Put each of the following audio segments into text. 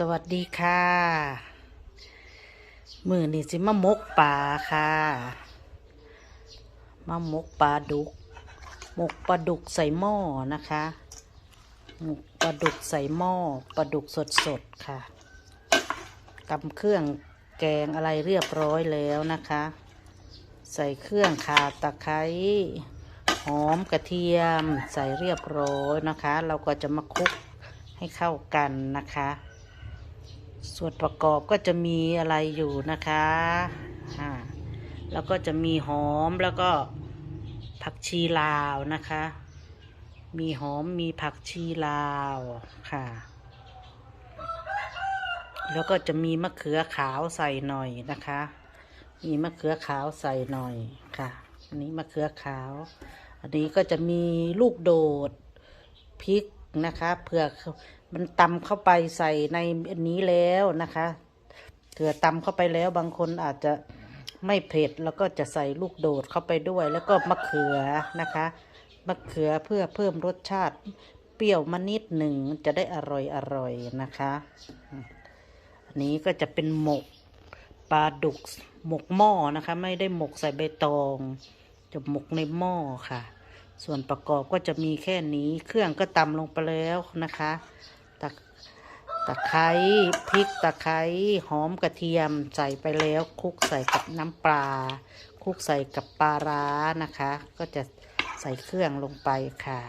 สวัสดีค่ะมือนี่สิมะมกป่าค่ะมะมกปลาดุกหมกปลาดุกใส่หม้อนะคะหมกปลาดุกใส่หม้อปลาดุกสดๆค่ะตำเครื่องแกงอะไรเรียบร้อยแล้วนะคะ ใส่เครื่องข่าตะไคร้หอมกระเทียมใส่เรียบร้อยนะคะ เราก็จะมาคลุกให้เข้ากันนะคะ ส่วนประกอบก็จะมีอะไรอยู่นะคะอ่าแล้วก็จะมีหอมแล้วก็ผักชีลาวนะคะ มีหอมมีผักชีลาวค่ะ แล้วก็จะมีมะเขือขาวใส่หน่อยนะคะ มีมะเขือขาวใส่หน่อยค่ะ อันนี้มะเขือขาว อันนี้ก็จะมีลูกโดดพริกนะคะเผื่อมันตำเข้าไปใส่ในอันนี้แล้วนะคะเผื่อตำเข้าไปแล้วบางคนอาจจะไม่เผ็ดแล้วก็จะใส่ลูกโดดเข้าไปด้วย แล้วก็มะเขือนะคะ มะเขือเพื่อเพิ่มรสชาติเปรี้ยวมานิดหนึ่งจะได้อร่อยอร่อยนะคะ อันนี้ก็จะเป็นหมกปลาดุกหมกหม้อนะคะ ไม่ได้หมกใส่ใบตอง จะหมกในหม้อค่ะ ส่วนประกอบก็จะมีแค่นี้เครื่องก็ตำลงไปแล้วนะคะ ตะตะไคร้พริกตะไคร้หอมกระเทียมใส่ไปแล้วคลุกใส่กับน้ำปลาคลุกใส่กับปลาร้านะคะ ก็จะใส่เครื่องลงไปค่ะ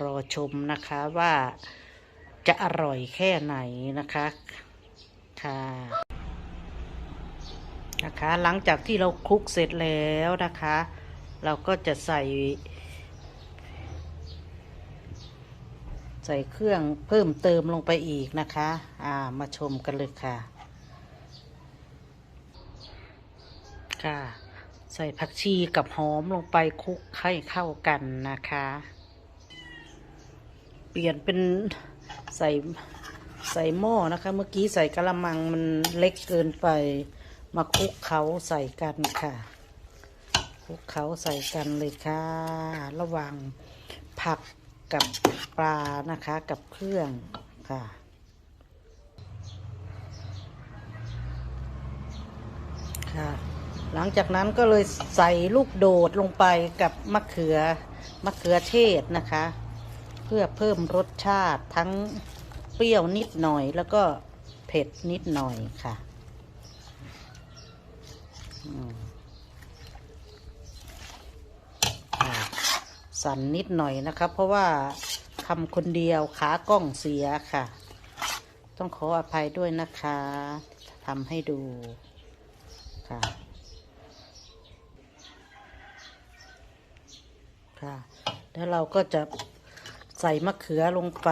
รอชมนะคะว่าจะอร่อยแค่ไหนนะคะค่ะนะคะ หลังจากที่เราคลุกเสร็จแล้วนะคะ เราก็จะใส่ ใส่เครื่องเพิ่มเติมลงไปอีกนะคะ อ่า มาชมกันเลยค่ะ ค่ะ ใส่ผักชีกับหอมลงไปคลุกให้เข้ากันนะคะ เปลี่ยนเป็นใส่ใส่หม้อนะคะ เมื่อกี้ใส่กระมังมันเล็กเกินไป มาคลุกเขาใส่กันค่ะคลุกเขาใส่กันเลยค่ะ ระหว่างผัก กับปลานะคะกับเครื่องค่ะค่ะ หลังจากนั้นก็เลยใส่ลูกโดดลงไปกับมะเขือมะเขือเทศนะคะ เพื่อเพิ่มรสชาติทั้งเปรี้ยวนิดหน่อยแล้วก็เผ็ดนิดหน่อยค่ะ อืมค่ะ สั่นนิดหน่อยนะคะเพราะว่าทำคนเดียวขากล้องเสียค่ะ ต้องขออภัยด้วยนะคะทำให้ดูค่ะ ค่ะ แล้วเราก็จะใส่มะเขือลงไป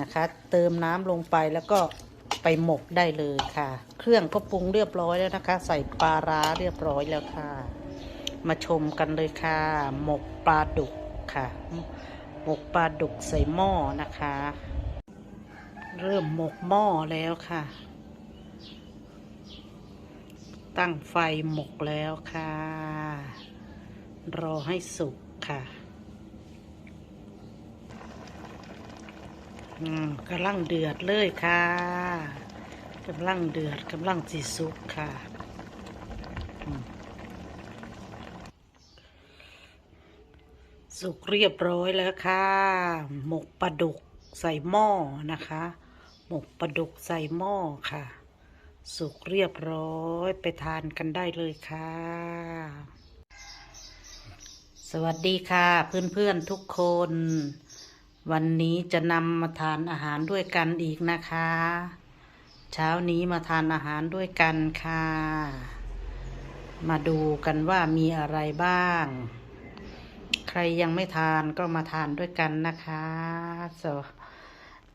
นะคะ เติมน้ำลงไปแล้วก็ไปหมกได้เลยค่ะ เครื่องก็ปรุงเรียบร้อยแล้วนะคะ ใส่ปลาร้าเรียบร้อยแล้วค่ะ มาชมกันเลยค่ะ หมกปลาดุก ค่ะ หมกปลาดุกใส่หม้อนะคะ เริ่มหมกหม้อแล้วค่ะ ตั้งไฟหมกแล้วค่ะ รอให้สุกค่ะ อืมกำลังเดือดเลยค่ะกำลังเดือดกำลังสีสุกค่ะ อืม สุกเรียบร้อยแล้วค่ะ หมกปลาดุกใส่หม้อนะคะ หมกปลาดุกใส่หม้อค่ะ สุกเรียบร้อยไปทานกันได้เลยค่ะ สวัสดีค่ะเพื่อนๆทุกคน วันนี้จะนำมาทานอาหารด้วยกันอีกนะคะ เช้านี้มาทานอาหารด้วยกันค่ะ มาดูกันว่ามีอะไรบ้าง ใครยังไม่ทานก็มาทานด้วยกันนะคะสว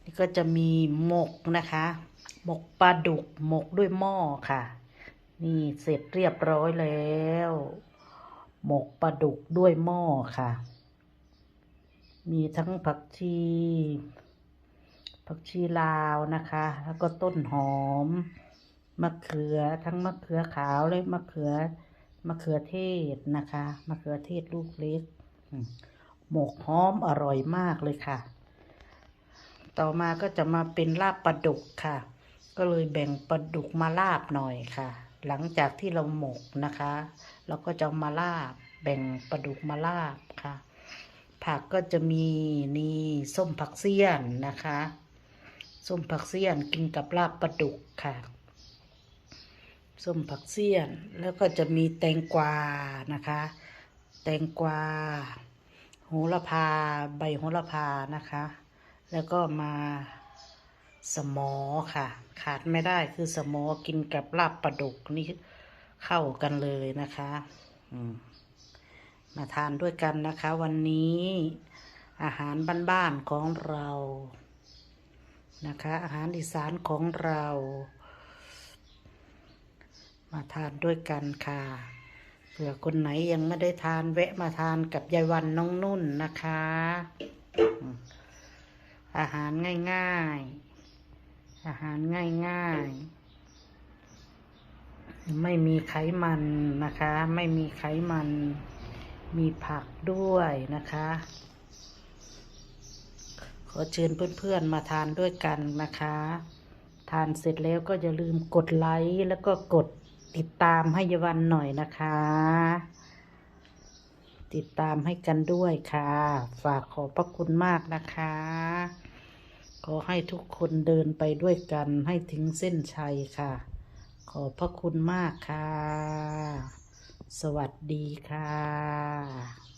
นี่ก็จะมีหมกนะคะ หมกปลาดุกหมกด้วยหม้อค่ะ นี่เสร็จเรียบร้อยแล้ว หมกปลาดุกด้วยหม้อค่ะ มีทั้งผักชีผักชีลาวนะคะ แล้วก็ต้นหอม มะเขือ ทั้งมะเขือขาวและมะเขือ มะเขือเทศนะคะ มะเขือเทศลูกเล็ก หมกหอมอร่อยมากเลยค่ะ ต่อมาก็จะมาเป็นลาบปลาดุกค่ะ ก็เลยแบ่งปลาดุกมาลาบหน่อยค่ะ หลังจากที่เราหมกนะคะเราก็จะมาลาบ แบ่งปลาดุกมาลาบค่ะ ผักก็จะมีนี่ส้มผักเสี้ยนนะคะส้มผักเสี้ยนกินกับลาบปลาดุกค่ะส้มผักเสี้ยนแล้วก็จะมีแตงกวานะคะ แตงกวาโหระพาใบโหระพานะคะ แล้วก็มาสมอค่ะ ขาดไม่ได้คือสมอกินกับลาบปลาดุกนี่เข้ากันเลยนะคะมาทานด้วยกันนะคะ วันนี้อาหารบ้านๆของเรานะคะ อาหารอีสานของเรา มาทานด้วยกันค่ะ ผื่อคนไหนยังไม่ได้ทานแวะมาทานกับยายวันน้องนุ่นนะคะอืมอาหารง่ายๆ อาหารง่ายๆ ไม่มีไขมันนะคะ ไม่มีไขมัน มีผักด้วยนะคะ ขอเชิญเพื่อนๆมาทานด้วยกันนะคะ ทานเสร็จแล้วก็อย่าลืมกดไลค์แล้วก็กด ติดตามให้ยวันหน่อยนะคะ ติดตามให้กันด้วยค่ะ ฝากขอบพระคุณมากนะคะ ขอให้ทุกคนเดินไปด้วยกันให้ถึงเส้นชัยค่ะ ขอบพระคุณมากค่ะ สวัสดีค่ะ